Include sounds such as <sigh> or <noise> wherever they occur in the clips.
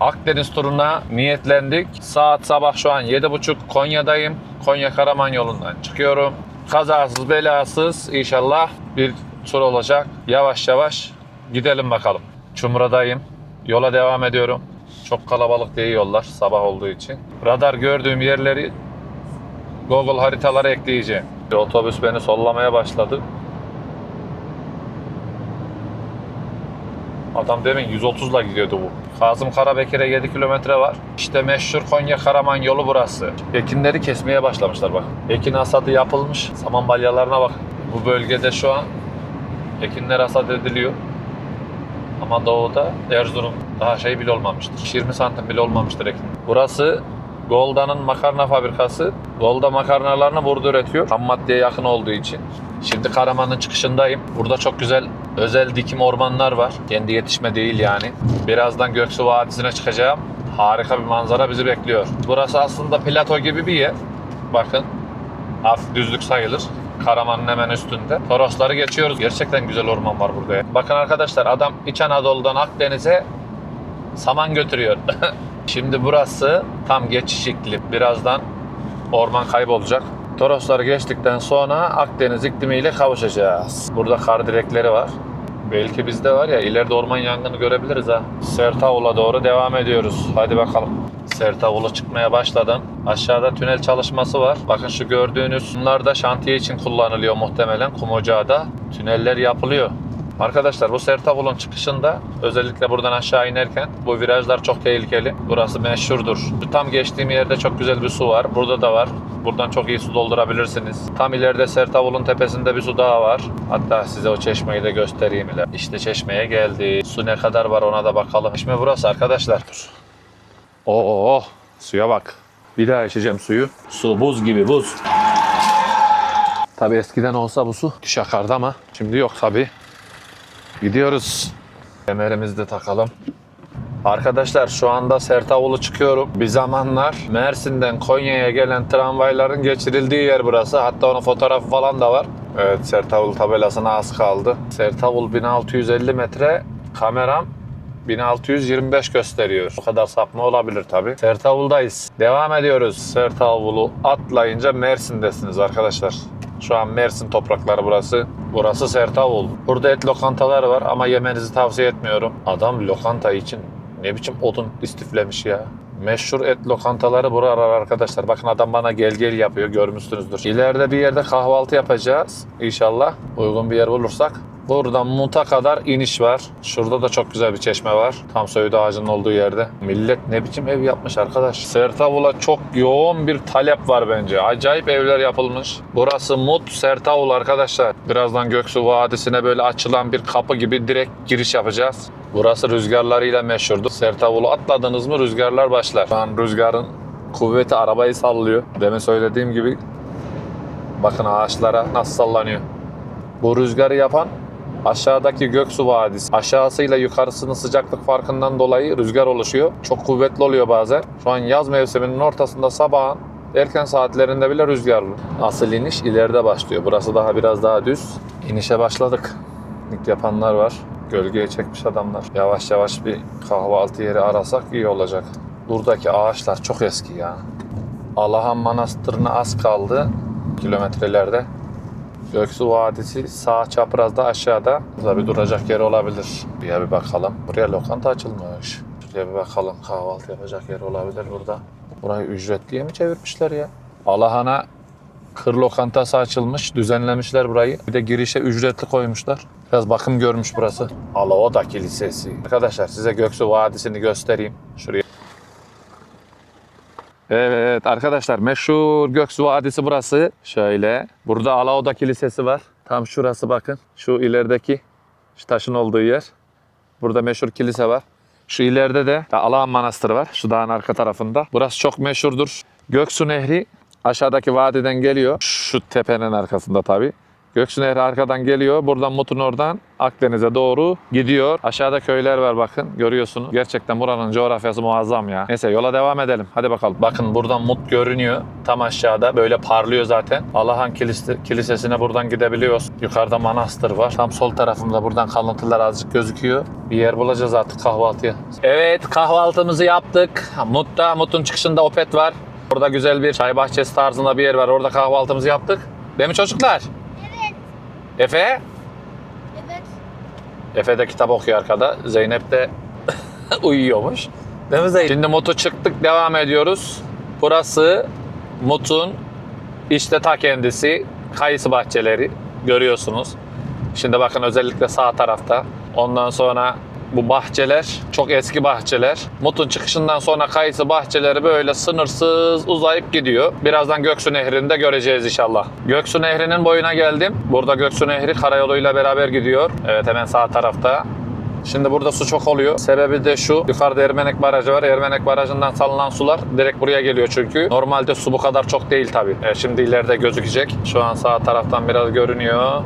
Akdeniz turuna niyetlendik. Saat sabah şu an 7.30 Konya'dayım. Konya Karaman yolundan çıkıyorum. Kazasız belasız inşallah bir tur olacak. Yavaş yavaş gidelim bakalım. Çumra'dayım. Yola devam ediyorum. Çok kalabalık değil yollar sabah olduğu için. Radar gördüğüm yerleri Google haritalara ekleyeceğim. Otobüs beni sollamaya başladı. Adam demin 130'la gidiyordu bu. Kazım Karabekir'e 7 kilometre var. İşte meşhur Konya Karaman yolu burası. Ekinleri kesmeye başlamışlar bak. Ekin hasadı yapılmış. Saman balyalarına bak. Bu bölgede şu an ekinler hasat ediliyor. Ama doğuda Erzurum daha şey bile olmamıştır. 20 santim bile olmamıştır ekin. Burası Golda'nın makarna fabrikası. Golda makarnalarını burada üretiyor. Ham maddeye yakın olduğu için. Şimdi Karaman'ın çıkışındayım. Burada çok güzel özel dikim ormanlar var. Kendi yetişme değil yani. Birazdan Göksu Vadisi'ne çıkacağım. Harika bir manzara bizi bekliyor. Burası aslında plato gibi bir yer. Bakın. Hafif düzlük sayılır. Karaman'ın hemen üstünde. Torosları geçiyoruz. Gerçekten güzel orman var burada. Bakın arkadaşlar adam İç Anadolu'dan Akdeniz'e saman götürüyor. <laughs> Şimdi burası tam geçiş iklim. Birazdan orman kaybolacak. Torosları geçtikten sonra Akdeniz iklimiyle kavuşacağız. Burada kar direkleri var. Belki bizde var ya ileride orman yangını görebiliriz ha. Sertavul'a doğru devam ediyoruz. Hadi bakalım. Sertavul'a çıkmaya başladım. Aşağıda tünel çalışması var. Bakın şu gördüğünüz bunlar da şantiye için kullanılıyor muhtemelen. Kum ocağı da. Tüneller yapılıyor. Arkadaşlar bu Sertavul'un çıkışında özellikle buradan aşağı inerken bu virajlar çok tehlikeli. Burası meşhurdur. Tam geçtiğim yerde çok güzel bir su var. Burada da var. Buradan çok iyi su doldurabilirsiniz. Tam ileride Sertavul'un tepesinde bir su daha var. Hatta size o çeşmeyi de göstereyim ile. İşte çeşmeye geldi. Su ne kadar var ona da bakalım. Çeşme burası arkadaşlar. Dur. Oo, suya bak. Bir daha içeceğim suyu. Su buz gibi buz. Tabi eskiden olsa bu su düş akardı ama şimdi yok tabi. Gidiyoruz. Kemerimizi de takalım. Arkadaşlar şu anda Sertavul'u çıkıyorum. Bir zamanlar Mersin'den Konya'ya gelen tramvayların geçirildiği yer burası. Hatta onun fotoğrafı falan da var. Evet Sertavul tabelasına az kaldı. Sertavul 1650 metre. Kameram 1625 gösteriyor. O kadar sapma olabilir tabi. Sertavul'dayız. Devam ediyoruz. Sertavul'u atlayınca Mersin'desiniz arkadaşlar. Şu an Mersin toprakları burası. Burası Sertavul. Burada et lokantaları var ama yemenizi tavsiye etmiyorum. Adam lokanta için ne biçim odun istiflemiş ya. Meşhur et lokantaları buralar arkadaşlar. Bakın adam bana gel gel yapıyor görmüşsünüzdür. İleride bir yerde kahvaltı yapacağız inşallah. Uygun bir yer bulursak. Buradan Mut'a kadar iniş var. Şurada da çok güzel bir çeşme var. Tam söğüt ağacının olduğu yerde. Millet ne biçim ev yapmış arkadaş. Sertavul'a çok yoğun bir talep var bence. Acayip evler yapılmış. Burası Mut Sertavul arkadaşlar. Birazdan Göksu Vadisi'ne böyle açılan bir kapı gibi direkt giriş yapacağız. Burası rüzgarlarıyla meşhurdur. Sertavul'u atladınız mı rüzgarlar başlar. Şu an rüzgarın kuvveti arabayı sallıyor. Demin söylediğim gibi bakın ağaçlara nasıl sallanıyor. Bu rüzgarı yapan aşağıdaki Göksu Vadisi. Aşağısıyla yukarısının sıcaklık farkından dolayı rüzgar oluşuyor. Çok kuvvetli oluyor bazen. Şu an yaz mevsiminin ortasında sabahın erken saatlerinde bile rüzgarlı. Asıl iniş ileride başlıyor. Burası daha biraz daha düz. İnişe başladık. Piknik yapanlar var. Gölgeye çekmiş adamlar. Yavaş yavaş bir kahvaltı yeri arasak iyi olacak. Buradaki ağaçlar çok eski ya. Alahan Manastırı'na az kaldı kilometrelerde. Göksu Vadisi sağ çaprazda aşağıda. Burada bir duracak yer olabilir. Buraya bir bakalım. Buraya lokanta açılmış. Şuraya bir bakalım kahvaltı yapacak yer olabilir burada. Burayı ücretliye mi çevirmişler ya? Alahan'a kır lokantası açılmış. Düzenlemişler burayı. Bir de girişe ücretli koymuşlar. Biraz bakım görmüş burası. Alaoda Kilisesi. Arkadaşlar size Göksu Vadisi'ni göstereyim. Şuraya. Evet arkadaşlar meşhur Göksu Vadisi burası. Şöyle. Burada Alaoda Kilisesi var. Tam şurası bakın. Şu ilerideki şu taşın olduğu yer. Burada meşhur kilise var. Şu ileride de Alahan Manastırı var. Şu dağın arka tarafında. Burası çok meşhurdur. Göksu Nehri aşağıdaki vadiden geliyor. Şu tepenin arkasında tabii. Göksu arkadan geliyor. Buradan Mut'un oradan Akdeniz'e doğru gidiyor. Aşağıda köyler var bakın görüyorsunuz. Gerçekten buranın coğrafyası muazzam ya. Neyse yola devam edelim. Hadi bakalım. Bakın buradan Mut görünüyor. Tam aşağıda böyle parlıyor zaten. Allahan Kilise- Kilisesi'ne buradan gidebiliyoruz. Yukarıda manastır var. Tam sol tarafımda buradan kalıntılar azıcık gözüküyor. Bir yer bulacağız artık kahvaltıya. Evet kahvaltımızı yaptık. Mut'ta, Mut'un çıkışında Opet var. Orada güzel bir çay bahçesi tarzında bir yer var. Orada kahvaltımızı yaptık. Değil mi çocuklar? Efe? Evet. Efe de kitap okuyor arkada. Zeynep de <laughs> uyuyormuş. Değil mi Zeynep? Şimdi Mut'u çıktık devam ediyoruz. Burası Mut'un işte ta kendisi kayısı bahçeleri görüyorsunuz. Şimdi bakın özellikle sağ tarafta. Ondan sonra bu bahçeler çok eski bahçeler. Mut'un çıkışından sonra kayısı bahçeleri böyle sınırsız uzayıp gidiyor. Birazdan Göksu Nehri'ni de göreceğiz inşallah. Göksu Nehri'nin boyuna geldim. Burada Göksu Nehri karayoluyla beraber gidiyor. Evet hemen sağ tarafta. Şimdi burada su çok oluyor. Sebebi de şu. Yukarıda Ermenek Barajı var. Ermenek Barajı'ndan salınan sular direkt buraya geliyor çünkü. Normalde su bu kadar çok değil tabii. E, şimdi ileride gözükecek. Şu an sağ taraftan biraz görünüyor.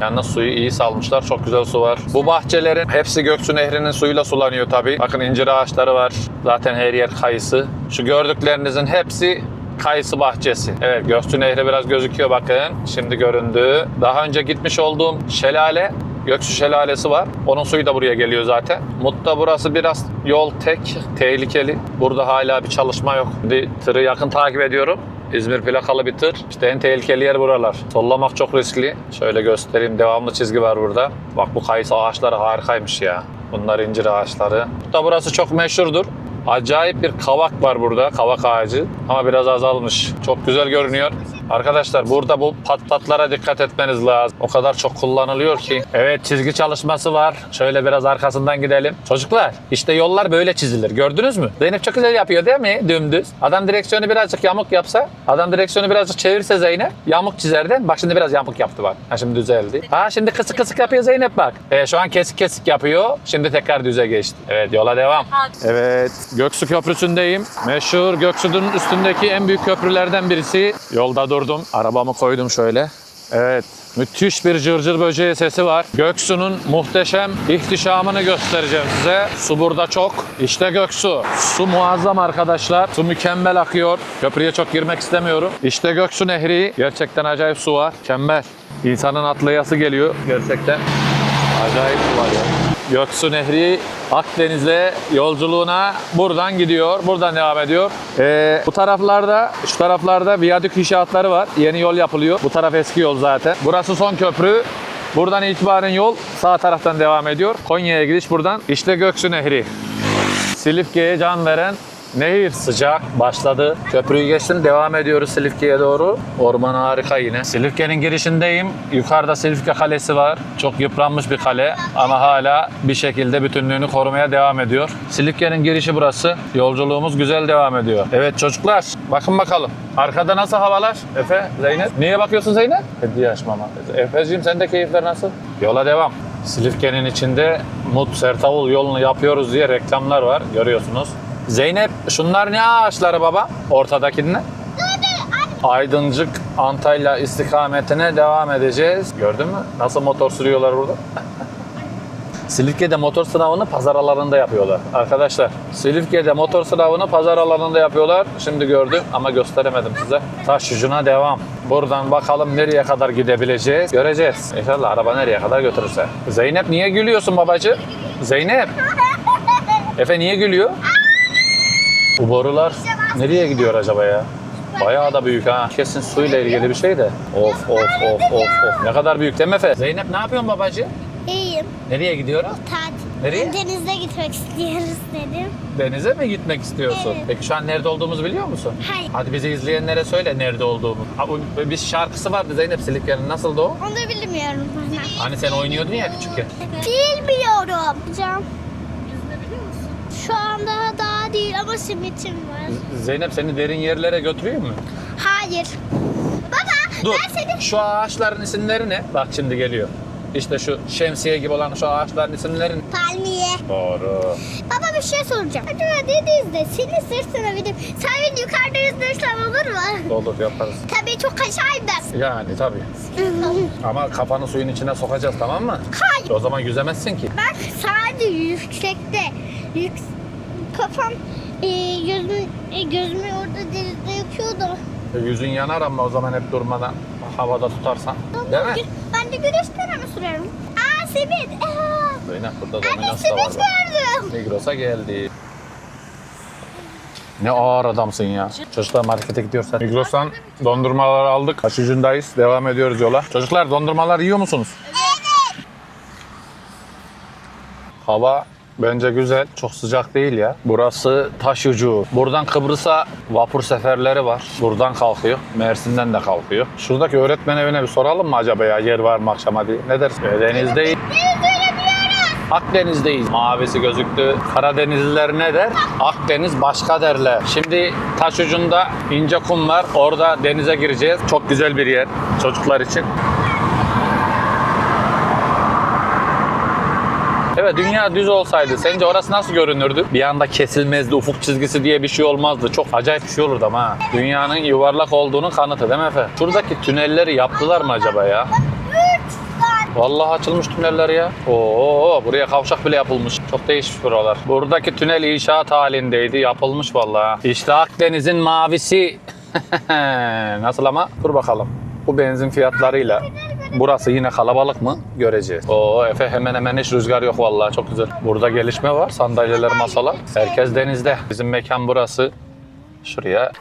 Yalnız suyu iyi salmışlar. Çok güzel su var. Bu bahçelerin hepsi Göksu Nehri'nin suyuyla sulanıyor tabii. Bakın incir ağaçları var. Zaten her yer kayısı. Şu gördüklerinizin hepsi kayısı bahçesi. Evet Göksu Nehri biraz gözüküyor bakın. Şimdi göründü. Daha önce gitmiş olduğum şelale Göksu Şelalesi var. Onun suyu da buraya geliyor zaten. Mutta burası biraz yol tek, tehlikeli. Burada hala bir çalışma yok. Şimdi tırı yakın takip ediyorum. İzmir plakalı bir tır. İşte en tehlikeli yer buralar. Sollamak çok riskli. Şöyle göstereyim. Devamlı çizgi var burada. Bak bu kayısı ağaçları harikaymış ya. Bunlar incir ağaçları. Da burası çok meşhurdur. Acayip bir kavak var burada. Kavak ağacı. Ama biraz azalmış. Çok güzel görünüyor. Arkadaşlar burada bu pat patlara dikkat etmeniz lazım. O kadar çok kullanılıyor ki. Evet çizgi çalışması var. Şöyle biraz arkasından gidelim. Çocuklar işte yollar böyle çizilir. Gördünüz mü? Zeynep çok güzel yapıyor değil mi? Dümdüz. Adam direksiyonu birazcık yamuk yapsa, adam direksiyonu birazcık çevirse Zeynep yamuk çizerdi. Bak şimdi biraz yamuk yaptı bak. Ha şimdi düzeldi. Ha şimdi kısık kısık yapıyor Zeynep bak. E, şu an kesik kesik yapıyor. Şimdi tekrar düze geçti. Evet yola devam. Evet Göksu Köprüsü'ndeyim. Meşhur Göksu'nun üstündeki en büyük köprülerden birisi. Yolda durdum. Arabamı koydum şöyle. Evet. Müthiş bir cırcır böceği sesi var. Göksu'nun muhteşem ihtişamını göstereceğim size. Su burada çok. İşte Göksu. Su muazzam arkadaşlar. Su mükemmel akıyor. Köprüye çok girmek istemiyorum. İşte Göksu Nehri. Gerçekten acayip su var. Mükemmel. İnsanın atlayası geliyor. Gerçekten acayip su var ya. Göksu Nehri Akdeniz'e yolculuğuna buradan gidiyor. Buradan devam ediyor. Ee, bu taraflarda, şu taraflarda viyadük inşaatları var. Yeni yol yapılıyor. Bu taraf eski yol zaten. Burası son köprü. Buradan itibaren yol sağ taraftan devam ediyor. Konya'ya gidiş buradan. İşte Göksu Nehri. Silifke'ye can veren nehir sıcak başladı. Köprüyü geçtim devam ediyoruz Silifke'ye doğru. Orman harika yine. Silifke'nin girişindeyim. Yukarıda Silifke Kalesi var. Çok yıpranmış bir kale ama hala bir şekilde bütünlüğünü korumaya devam ediyor. Silifke'nin girişi burası. Yolculuğumuz güzel devam ediyor. Evet çocuklar bakın bakalım. Arkada nasıl havalar? Efe, Zeynep. Niye bakıyorsun Zeynep? Hediye açmama. Efe'ciğim sen de keyifler nasıl? Yola devam. Silifke'nin içinde Mut Sertavul yolunu yapıyoruz diye reklamlar var. Görüyorsunuz. Zeynep şunlar ne ağaçları baba? Ortadakiler. Aydıncık Antalya istikametine devam edeceğiz. Gördün mü? Nasıl motor sürüyorlar burada? <laughs> Silifke'de motor sınavını pazar alanında yapıyorlar. Arkadaşlar Silifke'de motor sınavını pazar alanında yapıyorlar. Şimdi gördüm ama gösteremedim size. Taş ucuna devam. Buradan bakalım nereye kadar gidebileceğiz. Göreceğiz. İnşallah araba nereye kadar götürürse. Zeynep niye gülüyorsun babacı? Zeynep. <laughs> Efe niye gülüyor? Bu borular nereye gidiyor acaba ya? Bayağı da büyük ha. Kesin suyla ilgili bir şey de. Of of of of of. Ne kadar büyük değil mi Efe? Zeynep ne yapıyorsun babacı? İyiyim. Nereye gidiyoruz? Tatil. Nereye? Denize gitmek istiyoruz dedim. Denize mi gitmek istiyorsun? Evet. Peki şu an nerede olduğumuzu biliyor musun? Hayır. Hadi bizi izleyenlere söyle nerede olduğumu. O- Bir şarkısı vardı Zeynep Silifke'nin. Nasıldı o? Onu da bilmiyorum. Hani sen oynuyordun ya küçükken. Bilmiyorum. Hocam. Şu anda daha değil ama simitim var. Zeynep seni derin yerlere götürüyor mu? Hayır. Baba Dur. ben seni... Şu ağaçların isimleri ne? Bak şimdi geliyor. İşte şu şemsiye gibi olan şu ağaçların isimlerin. Palmiye. Doğru. Baba bir şey soracağım. Acaba denizde senin sırtına binip sen beni yukarıda yüzdürsem olur mu? Olur yaparız. Tabii çok aşağıydı. Yani tabii. <laughs> Ama kafanı suyun içine sokacağız tamam mı? Hayır. O zaman yüzemezsin ki. Bak sadece yüksekte. Yük... Kafam e, gözüm, e, gözümü orada denizde yakıyordu. E, Yüzün yanar ama o zaman hep durmadan havada tutarsan. Değil mi? Ben de güneş kremi sürerim. Aa simit. Zeynep burada Minas da var. gördüm. Migros'a geldi. Ne ağır adamsın ya. Çocuklar markete gidiyorsak. Migros'tan dondurmaları aldık. Kaç ucundayız. Devam ediyoruz yola. Çocuklar dondurmalar yiyor musunuz? Evet. Hava bence güzel. Çok sıcak değil ya. Burası taş ucu. Buradan Kıbrıs'a vapur seferleri var. Buradan kalkıyor. Mersin'den de kalkıyor. Şuradaki öğretmen evine bir soralım mı acaba ya yer var mı akşama diye. Ne dersin? Denizdeyiz. Akdeniz'deyiz. Mavisi gözüktü. Karadenizliler ne der? Akdeniz başka derler. Şimdi taş ucunda ince kum var. Orada denize gireceğiz. Çok güzel bir yer çocuklar için. Evet dünya düz olsaydı sence orası nasıl görünürdü? Bir anda kesilmezdi, ufuk çizgisi diye bir şey olmazdı. Çok acayip bir şey olurdu ama. Dünyanın yuvarlak olduğunu kanıtı değil mi Efe? Şuradaki tünelleri yaptılar mı acaba ya? Vallahi açılmış tüneller ya. Oo buraya kavşak bile yapılmış. Çok değişmiş buralar. Buradaki tünel inşaat halindeydi. Yapılmış vallahi. İşte Akdeniz'in mavisi. <laughs> Nasıl ama? Dur bakalım. Bu benzin fiyatlarıyla burası yine kalabalık mı? Göreceğiz. Oo Efe hemen hemen hiç rüzgar yok vallahi çok güzel. Burada gelişme var. Sandalyeler, masalar. Herkes denizde. Bizim mekan burası. Şuraya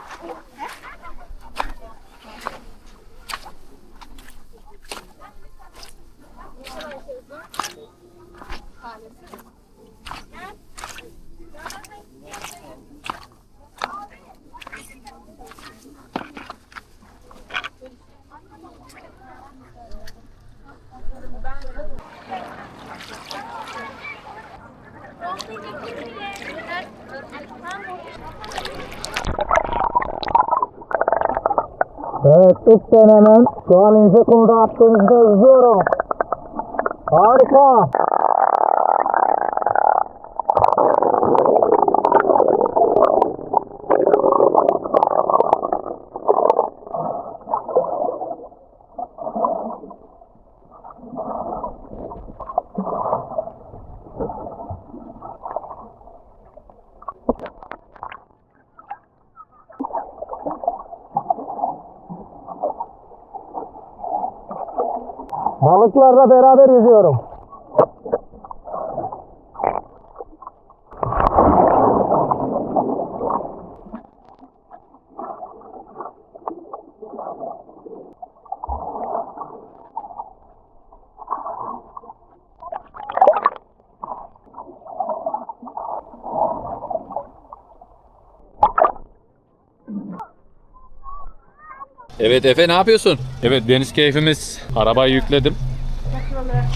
ilk denemem. Şu an ince kumda Akdeniz'de yüzüyorum. Harika. Balıklarla beraber yüzüyorum. Evet Efe ne yapıyorsun? Evet deniz keyfimiz. Arabayı yükledim.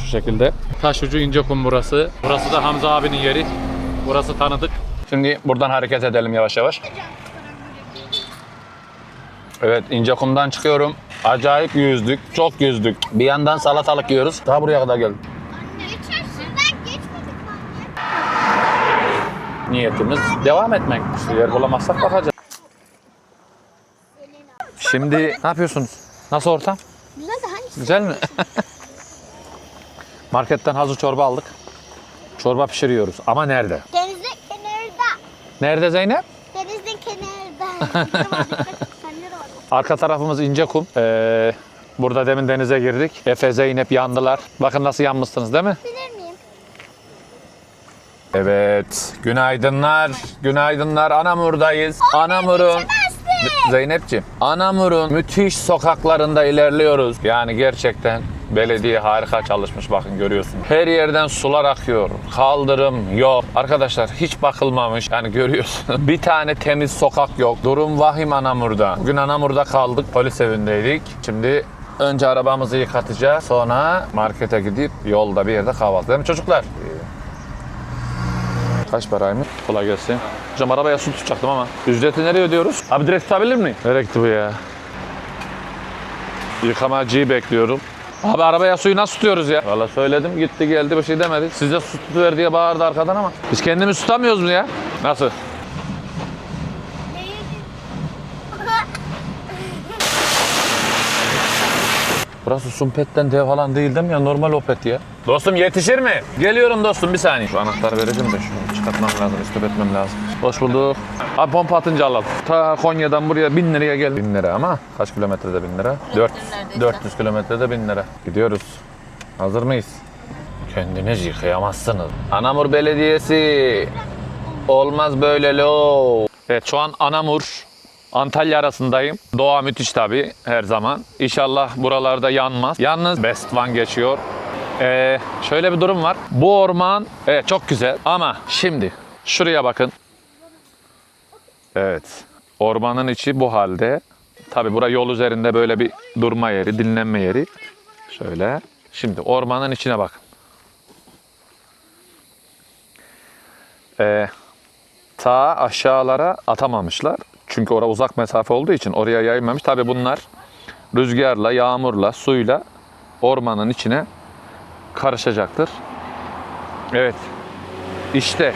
Şu şekilde. Taşucu ince kum burası. Burası da Hamza abinin yeri. Burası tanıdık. Şimdi buradan hareket edelim yavaş yavaş. Evet ince kumdan çıkıyorum. Acayip yüzdük. Çok yüzdük. Bir yandan salatalık yiyoruz. Daha buraya kadar geldik. Niyetimiz devam etmek. İşte yer bulamazsak bakacağız. Şimdi ne yapıyorsunuz? Nasıl ortam? Güzel de hangisi? Güzel mi? <laughs> Marketten hazır çorba aldık. Çorba pişiriyoruz. Ama nerede? Denizin kenarında. Nerede Zeynep? Denizin kenarında. <laughs> Arka tarafımız ince kum. Ee, burada demin denize girdik. Efe, Zeynep yandılar. Bakın nasıl yanmışsınız değil mi? Bilir miyim? Evet. Günaydınlar. Günaydınlar. Anamur'dayız. Anamur'un Zeynepciğim, Anamur'un müthiş sokaklarında ilerliyoruz. Yani gerçekten belediye harika çalışmış bakın görüyorsunuz. Her yerden sular akıyor. Kaldırım yok. Arkadaşlar hiç bakılmamış. Yani görüyorsunuz. <laughs> Bir tane temiz sokak yok. Durum vahim Anamur'da. Bugün Anamur'da kaldık. Polis evindeydik. Şimdi önce arabamızı yıkatacağız. Sonra markete gidip yolda bir yerde kahvaltı. Değil mi çocuklar? Kaç paraymış? Kolay gelsin. Hocam arabaya su tutacaktım ama. Ücreti nereye ödüyoruz? Abi direkt tutabilir miyim? Nereye gitti bu ya? Yıkamacıyı bekliyorum. Abi arabaya suyu nasıl tutuyoruz ya? Valla söyledim gitti geldi bir şey demedi. Size su tutuver diye bağırdı arkadan ama. Biz kendimiz tutamıyoruz mu ya? Nasıl? Burası Sumpet'ten dev falan değil değil mi ya? Normal Opet ya. Dostum yetişir mi? Geliyorum dostum bir saniye. Şu anahtarı vereceğim de şunu çıkartmam lazım, istop etmem lazım. Hoş bulduk. Abi pompa atınca alalım. Ta Konya'dan buraya 1000 liraya geldi. 1000 lira ama kaç kilometrede 1000 lira? 400, 400 kilometrede 1000 lira. Gidiyoruz. Hazır mıyız? Kendiniz yıkayamazsınız. Anamur Belediyesi. Olmaz böyle lo. Evet şu an Anamur Antalya arasındayım. Doğa müthiş tabii her zaman. İnşallah buralarda yanmaz. Yalnız Best One geçiyor. Ee, şöyle bir durum var. Bu orman evet çok güzel ama şimdi şuraya bakın. Evet. Ormanın içi bu halde. Tabii bura yol üzerinde böyle bir durma yeri, dinlenme yeri. Şöyle. Şimdi ormanın içine bakın. Ee, ta aşağılara atamamışlar. Çünkü orada uzak mesafe olduğu için oraya yayılmamış. Tabii bunlar rüzgarla, yağmurla, suyla ormanın içine karışacaktır. Evet. İşte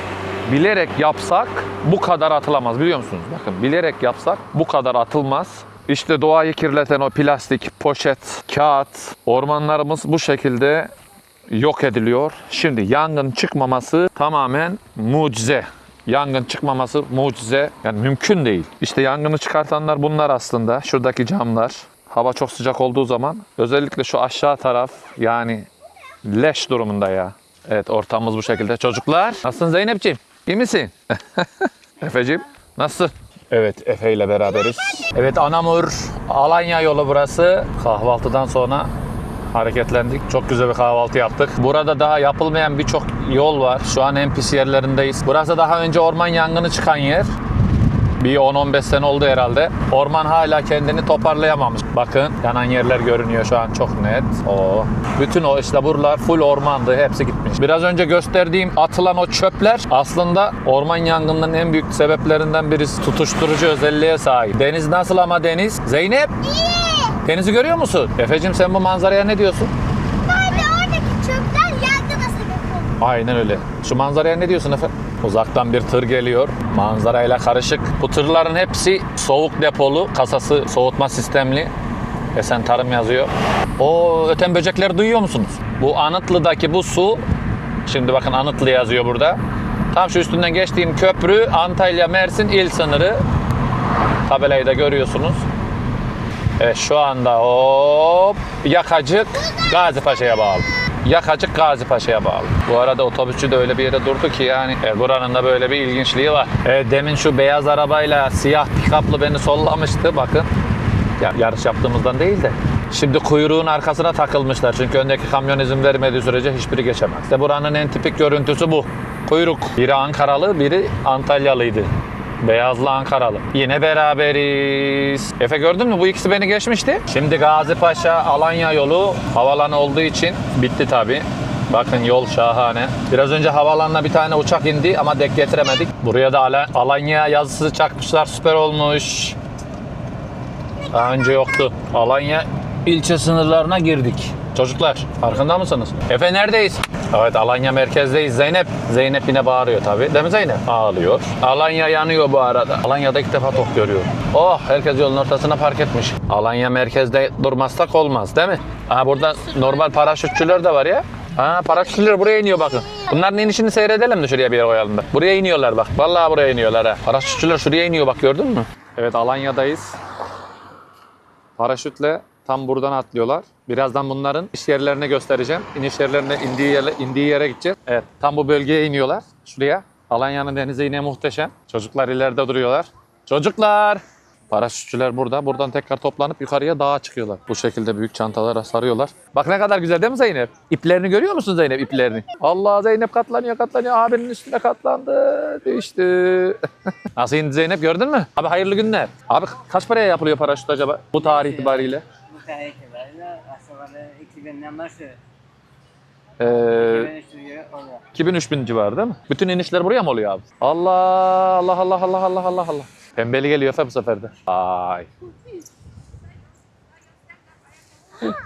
bilerek yapsak bu kadar atılamaz biliyor musunuz? Bakın bilerek yapsak bu kadar atılmaz. İşte doğayı kirleten o plastik, poşet, kağıt, ormanlarımız bu şekilde yok ediliyor. Şimdi yangın çıkmaması tamamen mucize. Yangın çıkmaması mucize. Yani mümkün değil. İşte yangını çıkartanlar bunlar aslında. Şuradaki camlar. Hava çok sıcak olduğu zaman özellikle şu aşağı taraf yani leş durumunda ya. Evet ortamımız bu şekilde. Çocuklar nasılsın Zeynep'ciğim? İyi misin? <laughs> Efe'ciğim nasılsın? Evet Efe ile beraberiz. Evet Anamur Alanya yolu burası. Kahvaltıdan sonra hareketlendik. Çok güzel bir kahvaltı yaptık. Burada daha yapılmayan birçok yol var. Şu an en pis yerlerindeyiz. Burası daha önce orman yangını çıkan yer. Bir 10-15 sene oldu herhalde. Orman hala kendini toparlayamamış. Bakın yanan yerler görünüyor şu an çok net. O bütün o işte buralar full ormandı. Hepsi gitmiş. Biraz önce gösterdiğim atılan o çöpler aslında orman yangınının en büyük sebeplerinden birisi. Tutuşturucu özelliğe sahip. Deniz nasıl ama deniz? Zeynep? Denizi görüyor musun? Efe'cim sen bu manzaraya ne diyorsun? Abi oradaki çöpler yangına sebep oldu. Aynen öyle. Şu manzaraya ne diyorsun Efe? Uzaktan bir tır geliyor. Manzarayla karışık. Bu tırların hepsi soğuk depolu. Kasası soğutma sistemli. Esen Tarım yazıyor. O öten böcekleri duyuyor musunuz? Bu Anıtlı'daki bu su. Şimdi bakın Anıtlı yazıyor burada. Tam şu üstünden geçtiğim köprü Antalya Mersin il sınırı. Tabelayı da görüyorsunuz. Evet şu anda hop Yakacık Gazi Paşa'ya bağlı. Yakacık Gazi Paşa'ya bağlı. Bu arada otobüsçü de öyle bir yere durdu ki yani e, buranın da böyle bir ilginçliği var. E, demin şu beyaz arabayla siyah pikaplı beni sollamıştı bakın. Ya, yarış yaptığımızdan değil de. Şimdi kuyruğun arkasına takılmışlar. Çünkü öndeki kamyon izin vermediği sürece hiçbiri geçemez. İşte buranın en tipik görüntüsü bu. Kuyruk. Biri Ankaralı, biri Antalyalıydı. Beyazlı Ankaralı. Yine beraberiz. Efe gördün mü? Bu ikisi beni geçmişti. Şimdi Gazi Paşa Alanya yolu havalanı olduğu için bitti tabi. Bakın yol şahane. Biraz önce havalanına bir tane uçak indi ama dek getiremedik. Buraya da Ala- Alanya yazısı çakmışlar. Süper olmuş. Daha önce yoktu. Alanya ilçe sınırlarına girdik. Çocuklar farkında mısınız? Efe neredeyiz? Evet Alanya merkezdeyiz. Zeynep. Zeynep yine bağırıyor tabii. Değil mi Zeynep? Ağlıyor. Alanya yanıyor bu arada. Alanya'da ilk defa top görüyorum. Oh herkes yolun ortasına park etmiş. Alanya merkezde durmazsak olmaz değil mi? Aha burada normal paraşütçüler de var ya. Ha paraşütçüler buraya iniyor bakın. Bunların inişini seyredelim de şuraya bir yere koyalım da. Buraya iniyorlar bak. Vallahi buraya iniyorlar ha. Paraşütçüler şuraya iniyor bak gördün mü? Evet Alanya'dayız. Paraşütle tam buradan atlıyorlar. Birazdan bunların iş yerlerini göstereceğim. İniş yerlerine indiği yere, indiği yere gideceğiz. Evet tam bu bölgeye iniyorlar. Şuraya. Alanya'nın denizi yine muhteşem. Çocuklar ileride duruyorlar. Çocuklar! Paraşütçüler burada. Buradan tekrar toplanıp yukarıya dağa çıkıyorlar. Bu şekilde büyük çantalara sarıyorlar. Bak ne kadar güzel değil mi Zeynep? İplerini görüyor musun Zeynep iplerini? Allah Zeynep katlanıyor katlanıyor. Abinin üstüne katlandı. Düştü. <laughs> Nasıl indi Zeynep gördün mü? Abi hayırlı günler. Abi kaç paraya yapılıyor paraşüt acaba bu tarih itibariyle? Bu tarih itibariyle aslında 2000'den başlıyor. Ee, 2003 lira oluyor. 2000-3000 civarı değil mi? Bütün inişler buraya mı oluyor abi? Allah Allah Allah Allah Allah Allah Allah. Pembeli geliyor Efe bu sefer de. Ay.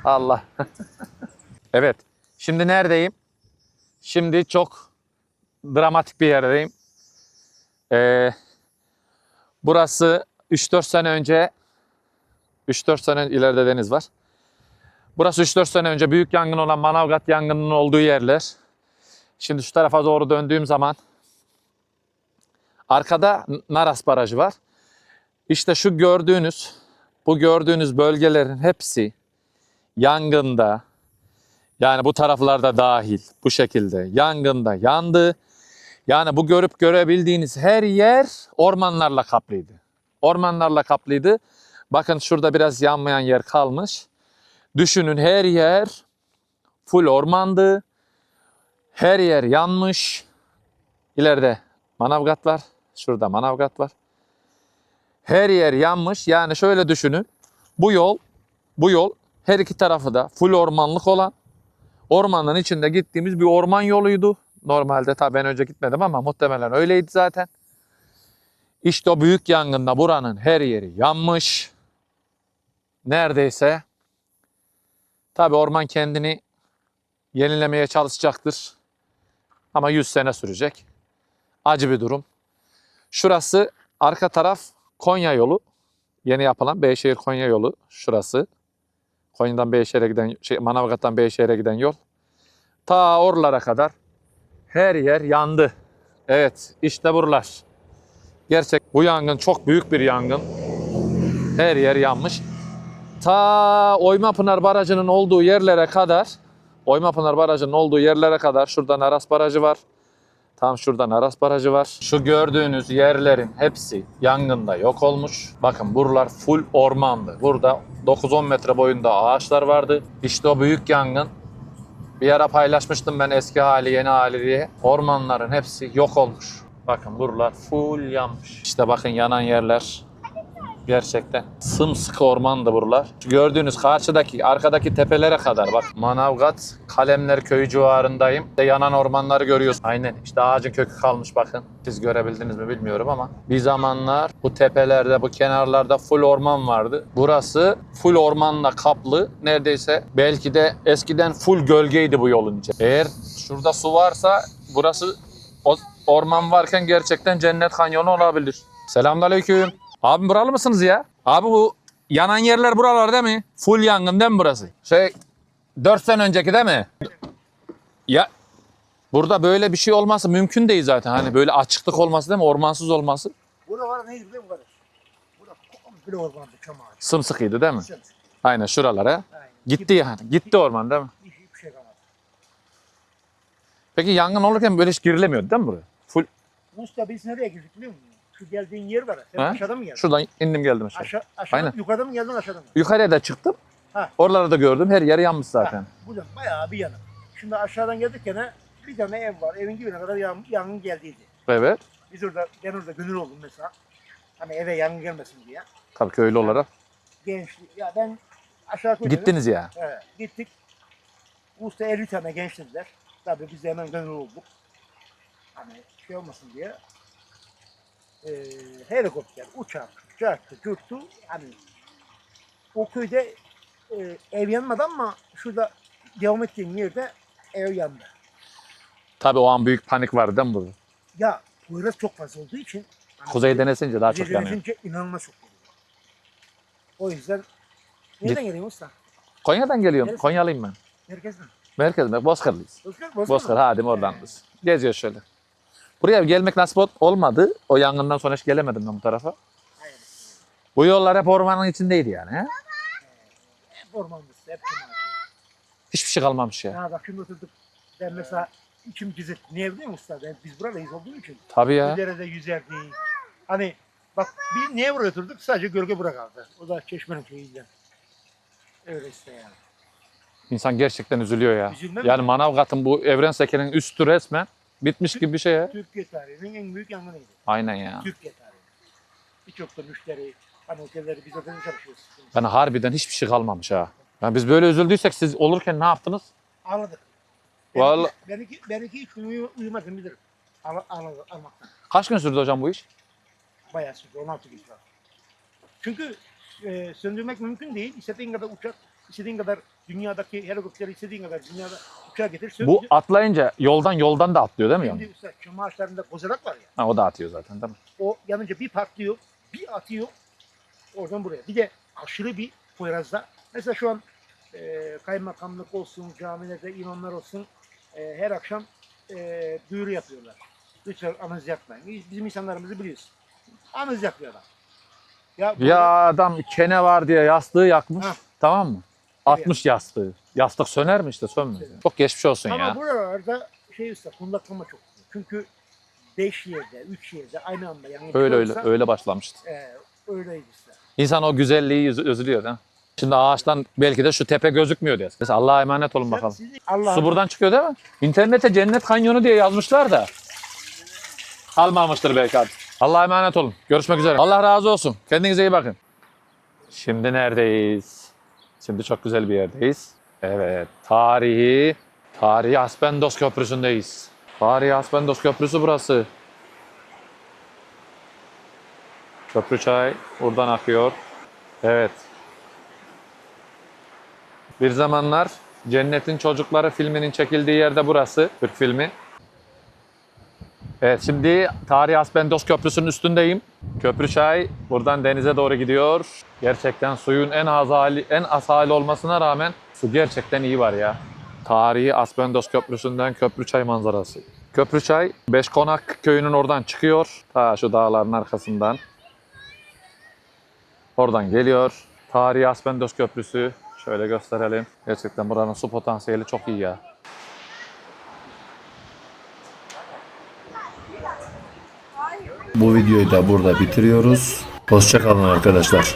Allah. <laughs> evet. Şimdi neredeyim? Şimdi çok dramatik bir yerdeyim. Ee, burası 3-4 sene önce 3-4 sene ileride deniz var. Burası 3-4 sene önce büyük yangın olan Manavgat yangınının olduğu yerler. Şimdi şu tarafa doğru döndüğüm zaman arkada Naras Barajı var. İşte şu gördüğünüz, bu gördüğünüz bölgelerin hepsi yangında, yani bu taraflarda dahil bu şekilde yangında yandı. Yani bu görüp görebildiğiniz her yer ormanlarla kaplıydı. Ormanlarla kaplıydı. Bakın şurada biraz yanmayan yer kalmış. Düşünün her yer full ormandı. Her yer yanmış. İleride Manavgat var. Şurada Manavgat var. Her yer yanmış. Yani şöyle düşünün. Bu yol, bu yol her iki tarafı da full ormanlık olan ormanın içinde gittiğimiz bir orman yoluydu. Normalde tabii ben önce gitmedim ama muhtemelen öyleydi zaten. İşte o büyük yangında buranın her yeri yanmış. Neredeyse tabii orman kendini yenilemeye çalışacaktır. Ama 100 sene sürecek. Acı bir durum. Şurası arka taraf Konya yolu. Yeni yapılan Beyşehir Konya yolu şurası. Konya'dan Beyşehir'e giden, şey, Manavgat'tan Beyşehir'e giden yol. Ta oralara kadar her yer yandı. Evet, işte buralar. Gerçek bu yangın çok büyük bir yangın. Her yer yanmış. Ta Oymapınar Barajı'nın olduğu yerlere kadar, Oymapınar Barajı'nın olduğu yerlere kadar şurada Naras Barajı var. Tam şurada Naras Barajı var. Şu gördüğünüz yerlerin hepsi yangında yok olmuş. Bakın buralar full ormandı. Burada 9-10 metre boyunda ağaçlar vardı. İşte o büyük yangın. Bir ara paylaşmıştım ben eski hali yeni hali diye. Ormanların hepsi yok olmuş. Bakın buralar full yanmış. İşte bakın yanan yerler. Gerçekten sımsıkı ormandı buralar. Şu gördüğünüz karşıdaki, arkadaki tepelere kadar bak. Manavgat, Kalemler köyü civarındayım. İşte yanan ormanları görüyoruz. Aynen işte ağacın kökü kalmış bakın. Siz görebildiniz mi bilmiyorum ama. Bir zamanlar bu tepelerde, bu kenarlarda full orman vardı. Burası full ormanla kaplı. Neredeyse belki de eskiden full gölgeydi bu yolun içi. Eğer şurada su varsa burası orman varken gerçekten cennet kanyonu olabilir. Selamünaleyküm. Abi buralı mısınız ya? Abi bu yanan yerler buralar değil mi? Full yangın değil mi burası? Şey 4 sene önceki değil mi? Ya burada böyle bir şey olması mümkün değil zaten. Hani böyle açıklık olması değil mi? Ormansız olması. Burada var neydi biliyor musun kardeş? Burada komple ormandı çam ağacı. Sımsıkıydı değil mi? Sen- Aynen şuralara. Aynen. Gitti yani. Gitti orman değil mi? Hiç, hiçbir şey kalmadı. Peki yangın olurken böyle hiç girilemiyordu değil mi buraya? Full. Usta biz nereye girdik biliyor musun? Şu geldiğin yer var. Sen Ha? aşağıda mı geldin? Şuradan indim geldim aşağı. Aşağı, aşağıda, Aynen. yukarıda mı geldin aşağıda mı? Yukarıya da çıktım. Ha. Oraları da gördüm. Her yer yanmış zaten. Ha, buradan bayağı bir yanık. Şimdi aşağıdan gelirken bir tane ev var. Evin dibine kadar yan, yangın geldiydi. Evet. Biz orada, ben orada gönül oldum mesela. Hani eve yangın gelmesin diye. Tabii köylü olarak. Gençlik. Ya ben aşağı koydum. Gittiniz ya. Evet, gittik. Usta 50 tane genç dediler. Tabii biz de hemen gönül olduk. Hani şey olmasın diye. Ee, helikopter, uçak, çarptı, çürttü. Hani o köyde e, ev yanmadı ama şurada devam ettiğim yerde ev yandı. Tabii o an büyük panik vardı değil mi burada? Ya Poyraz çok fazla olduğu için hani Kuzeyden esince daha çok yanıyor. esince inanılmaz çok geliyor. O yüzden nereden geliyorsun usta? Konya'dan geliyorum. Neresi? Konyalıyım ben. Merkezden. Merkezden. Bozkırlıyız. Bozkır, Bozkır. Bozkır hadi oradan biz. Geziyoruz şöyle. Buraya gelmek nasip ol- olmadı. O yangından sonra hiç gelemedim ben bu tarafa. Bu yollar hep ormanın içindeydi yani. He? Hep ormanlısı, hep ağacı. Hiçbir şey kalmamış ya. Ya bak şimdi oturduk. Ben mesela içim cızık. Niye biliyor musun usta? Ben, biz buradayız olduğum için. Tabii ya. Bu derede yüzerdik. Hani bak bir niye buraya oturduk? Sadece gölge bura kaldı. O da çeşmenin köyünden. Öyle işte yani. İnsan gerçekten üzülüyor ya. Üzülmem Yani mi? Manavgat'ın bu evren sekenin üstü resmen bitmiş gibi bir şey ya. Türkiye tarihinin en büyük yangınıydı. Aynen ya. Türkiye tarihinin. Birçok da müşteri, hani otelleri biz otelde çalışıyoruz. Yani harbiden hiçbir şey kalmamış ha. Yani biz böyle üzüldüysek siz olurken ne yaptınız? Ağladık. Ben, Vallahi- ben, iki, ben iki üç gün uyu, uyumadım bilirim. Ağla, ağladı, almaktan. Kaç gün sürdü hocam bu iş? Bayağı sürdü. 16 gün var. Çünkü e, söndürmek mümkün değil. İstediğin kadar uçak istediğin kadar dünyadaki helikopteri istediğin kadar dünyada uçağa getir. Bu atlayınca yoldan yoldan da atlıyor değil mi? Şimdi yani? işte çam ağaçlarında kozalak var ya. Ha, o da atıyor zaten değil mi? O yanınca bir patlıyor, bir atıyor oradan buraya. Bir de aşırı bir Poyraz'da. Mesela şu an e, kaymakamlık olsun, camilerde imamlar olsun e, her akşam e, duyuru yapıyorlar. Lütfen anız yakmayın. Biz- Bizim insanlarımızı biliyorsun. Anız yakmıyorlar. Ya, Ya adam kene var diye yastığı yakmış. Ha. Tamam mı? Atmış yastığı. Yastık söner mi işte sönmüyor. Çok geçmiş olsun Ama ya. buralarda şey usta kundaklama çok. Çünkü 5 yerde, 3 yerde aynı anda yangın Öyle öyle öyle başlamıştı. E, öyleydi işte. İnsan o güzelliği özlüyor değil mi? Şimdi ağaçtan belki de şu tepe gözükmüyor diye. Mesela Allah'a emanet olun bakalım. Allah Su buradan çıkıyor değil mi? İnternete cennet kanyonu diye yazmışlar da. Almamıştır belki abi. Allah'a emanet olun. Görüşmek üzere. Allah razı olsun. Kendinize iyi bakın. Şimdi neredeyiz? Şimdi çok güzel bir yerdeyiz. Evet. Tarihi, tarihi Aspendos Köprüsü'ndeyiz. Tarihi Aspendos Köprüsü burası. Köprüçay buradan akıyor. Evet. Bir zamanlar Cennetin Çocukları filminin çekildiği yerde burası. Türk filmi. Evet şimdi Tarihi Aspendos Köprüsü'nün üstündeyim. Köprüçay buradan denize doğru gidiyor. Gerçekten suyun en az hali, en az hali olmasına rağmen su gerçekten iyi var ya. Tarihi Aspendos Köprüsü'nden Köprüçay manzarası. Köprüçay Beşkonak köyünün oradan çıkıyor. Ta şu dağların arkasından. Oradan geliyor. Tarihi Aspendos Köprüsü. Şöyle gösterelim. Gerçekten buranın su potansiyeli çok iyi ya. Bu videoyu da burada bitiriyoruz. Hoşçakalın arkadaşlar.